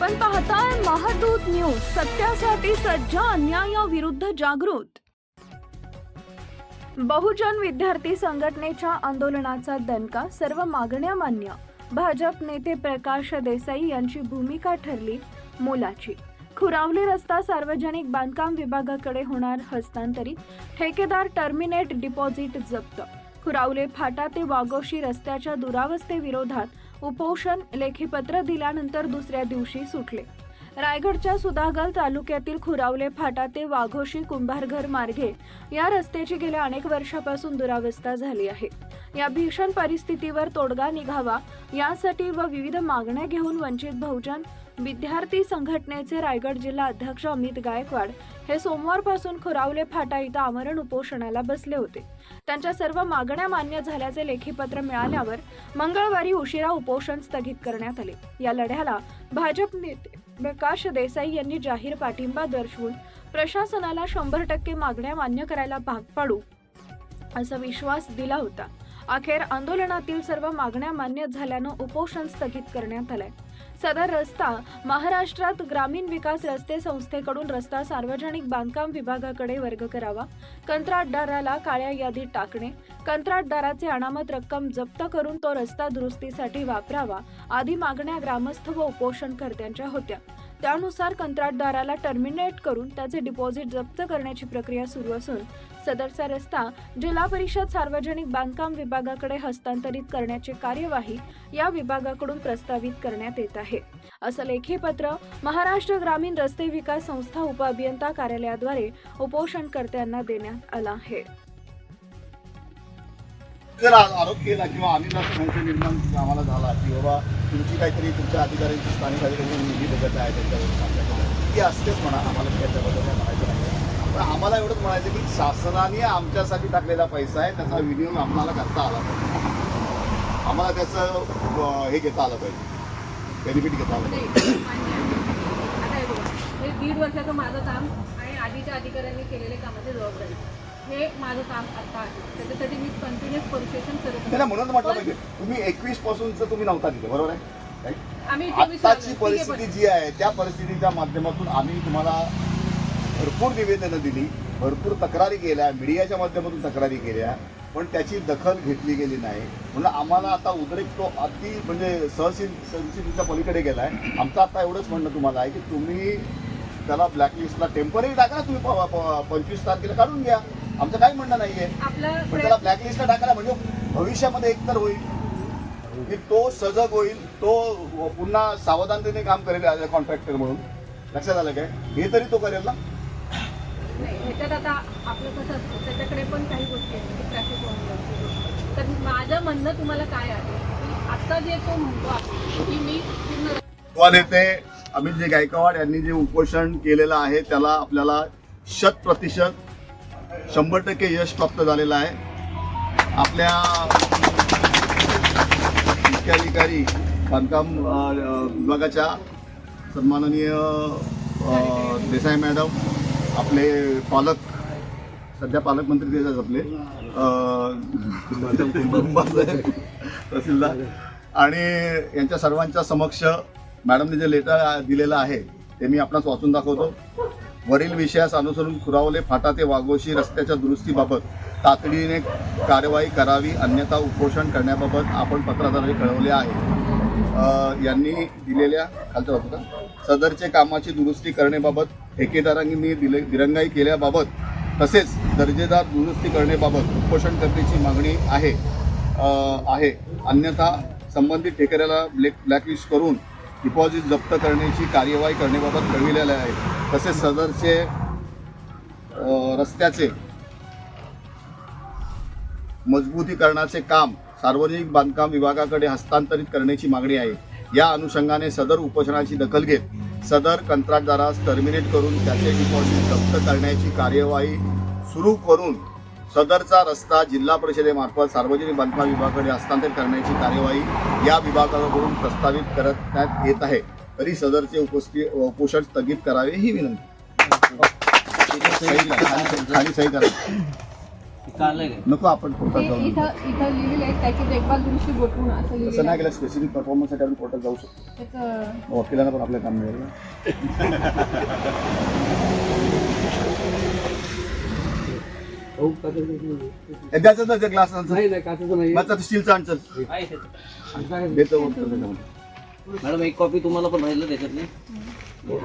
आपण पाहताय महादूत न्यूज सत्यासाठी सज्ज अन्यायाविरुद्ध जागृत. बहुजन विद्यार्थी संघटनेच्या आंदोलनाचा दणका सर्व मागण्या मान्य. भाजप नेते प्रकाश देसाई यांची भूमिका ठरली मोलाची. खुरावली रस्ता सार्वजनिक बांधकाम विभागाकडे होणार हस्तांतरित. ठेकेदार टर्मिनेट डिपॉझिट जप्त. खुरावले फाटा ते वागोशी रस्त्याच्या दुरावस्थेविरोधात उपोषण लेखीपत्र दिल्यानंतर दुसऱ्या दिवशी सुटले. रायगडच्या सुधागल तालुक्यातील खुरावले फाटा ते वाघोशी कुंभारघर मार्गे. या रस्त्याची गेल्या अनेक वर्षापासून दुरावस्था झाली आहे. या भीषण परिस्थितीवर तोडगा निघावा यासाठी व विविध मागण्या घेऊन वंचित बहुजन विद्यार्थी संघटनेचे रायगड जिल्हा अध्यक्ष अमित गायकवाड हे सोमवारपासून खुरावले फाटा इथं आमरण उपोषणाला बसले होते. त्यांच्या सर्व मागण्या मान्य झाल्याचे लेखीपत्र मिळाल्यावर मंगळवारी उशिरा उपोषण स्थगित करण्यात आले. या लढ्याला भाजप नेते प्रकाश देसाई यांनी जाहीर पाठिंबा दर्शवून प्रशासनाला शंभर टक्के मागण्या मान्य करायला भाग पाडू असा विश्वास दिला होता. अखेर आंदोलनातील सर्व मागण्या मान्य झाल्यानं उपोषण स्थगित करण्यात आलंय. सदर रस्ता महाराष्ट्रात ग्रामीण विकास रस्ते संस्थेकडून रस्ता सार्वजनिक बांधकाम विभागाकडे वर्ग करावा कंत्राटदाराला काळ्या यादीत टाकणे कंत्राटदाराचे अनामत रक्कम जप्त करून तो रस्ता दुरुस्तीसाठी वापरावा आदी मागण्या ग्रामस्थ व उपोषणकर्त्यांच्या होत्या. त्यानुसार कंत्राटदाराला टर्मिनेट करून त्याचे डिपॉझिट जप्त करण्याची प्रक्रिया सुरू असून सदरचा रस्ता जिल्हा परिषद सार्वजनिक बांधकाम विभागाकडे हस्तांतरित करण्याची कार्यवाही या विभागाकडून प्रस्तावित करण्यात येत आहे. असं लेखी पत्र महाराष्ट्र ग्रामीण रस्ते विकास संस्था उपअभियंता कार्यालयाद्वारे उपोषणकर्त्यांना देण्यात आलं आहे. जर आरोप केला किंवा आम्ही जर संशय निर्माण आम्हाला झाला की बाबा तुमची काहीतरी तुमच्या अधिकाऱ्यांची स्थानिक अधिकाऱ्यांची निधी बघत आहे त्यांच्याबद्दल ती असतेच म्हणा आम्हाला त्याच्याबद्दल काय म्हणायचं नाही. पण आम्हाला एवढंच म्हणायचं की शासनाने आमच्यासाठी टाकलेला पैसा आहे त्याचा विनियोग आम्हाला करता आला पाहिजे. आम्हाला त्याचं हे घेता आलं पाहिजे. बेनिफिट घेता आलं पाहिजे. हे दीड वर्षाचं माझं काम आणि आधीच्या अधिकाऱ्यांनी केलेले कामाची जबाबदारी. हे माझं काम आता आहे त्याच्यासाठी मी कंटिन्युअस करत. म्हणून म्हटलं पाहिजे तुम्ही एकवीस पासूनच तुम्ही नव्हता तिथे बरोबर आहे Right? आम्ही चोवीस आत्ताची लागलो. ठीक आहे, परिस्थिती जी आहे त्या परिस्थितीच्या माध्यमातून आम्ही तुम्हाला भरपूर निवेदनं दिली भरपूर तक्रारी केल्या मीडियाच्या माध्यमातून तक्रारी केल्या पण त्याची दखल घेतली गेली नाही म्हणून आम्हाला आता उद्रेक तो अति म्हणजे सहसील सहनशीलतेच्या पलीकडे गेला आहे आमचं आता एवढंच म्हणणं तुम्हाला आहे की तुम्ही त्याला ब्लॅकलिस्टला टेंपररी टाका ना तुम्ही पंचवीस तारखेला काढून घ्या आमचं काही म्हणणं नाही आहे आपलं पण त्याला ब्लॅकलिस्टला टाकायला म्हणजे भविष्यामध्ये एकतर होईल. की तो सजग होईल तो पुन्हा सावधानतेने काम करेल कॉन्ट्रॅक्टर म्हणून. लक्षात आलं काय? हे तरी तो करेल ना? नाही ह्याच्यात आता आपलं कसं असतं त्याच्याकडे पण काही गोष्टी आहेत की ट्रॅफिक होऊन तर माझं म्हणणं तुम्हाला काय आहे आता जे तो म्हणतो की मी पूर्ण नेते अमित जे गायकवाड यांनी जे उपोषण केलेलं आहे त्याला आपल्याला शत प्रतिशत शंभर टक्के यश प्राप्त झालेलं आहे. आपल्या मुख्याधिकारी बांधकाम विभागाच्या सन्माननीय देसाई मॅडम आपले पालक सध्या पालकमंत्री देतात आपले तहसीलदार आणि यांच्या सर्वांच्या समक्ष मॅडमने जे लेटर दिलेलं आहे ते मी आपणास वाचून दाखवतो. वरील विषयास अनुसरून खुरावले फाटा ते वाघोशी रस्त्याच्या दुरुस्तीबाबत तातडीने कारवाई करावी अन्यथा उपोषण करण्याबाबत आपण पत्राद्वारे कळवले आहे. यांनी दिलेल्या खालच्या बाजूला सदरचे कामाची दुरुस्ती करण्याबाबत ठेकेदारांनी दिले दिरंगाई केल्याबाबत तसेच दर्जेदार दुरुस्ती करण्याबाबत उपोषणकर्त्याची मागणी आहे आहे. अन्यथा संबंधित ठेकेदाराला ब्लॅक ब्लॅकलिस्ट करून डिपॉझिट जप्त करण्याची कार्यवाही करण्याबाबत कळविलेले आहे. तसेच सदरचे रस्त्याचे मजबूतीकरणाचे काम सार्वजनिक बांधकाम विभागाकडे हस्तांतरित करण्याची मागणी आहे. या अनुषंगाने सदर उपोषणाची दखल घेत सदर कंत्राटदारास टर्मिनेट करून त्याचे डिपॉझिट जप्त करण्याची कार्यवाही सुरू करून सदरचा रस्ता जिल्हा परिषदेमार्फत सार्वजनिक बांधकाम विभागाकडे हस्तांतरित करण्याची कार्यवाही या विभागाकडून प्रस्तावित करण्यात येत आहे. तरी सदरचे उपस्थि उपोषण स्थगित करावे ही विनंती. नको आपण कोर्टात जाऊ इथं इथं लिहिलेलं आहे त्याची देखभाल दुरुस्ती गोठवून असं तसं नाही केलं स्पेसिफिक परफॉर्मन्ससाठी आपण कोर्टात जाऊ शकतो. त्याचं वकिलांना पण आपलं काम मिळेल ना. द्यायचं ना ते ग्लास नाही स्टीलचं आणचल. मॅडम एक कॉपी तुम्हाला पण राहिलं त्याच्यातली. हो,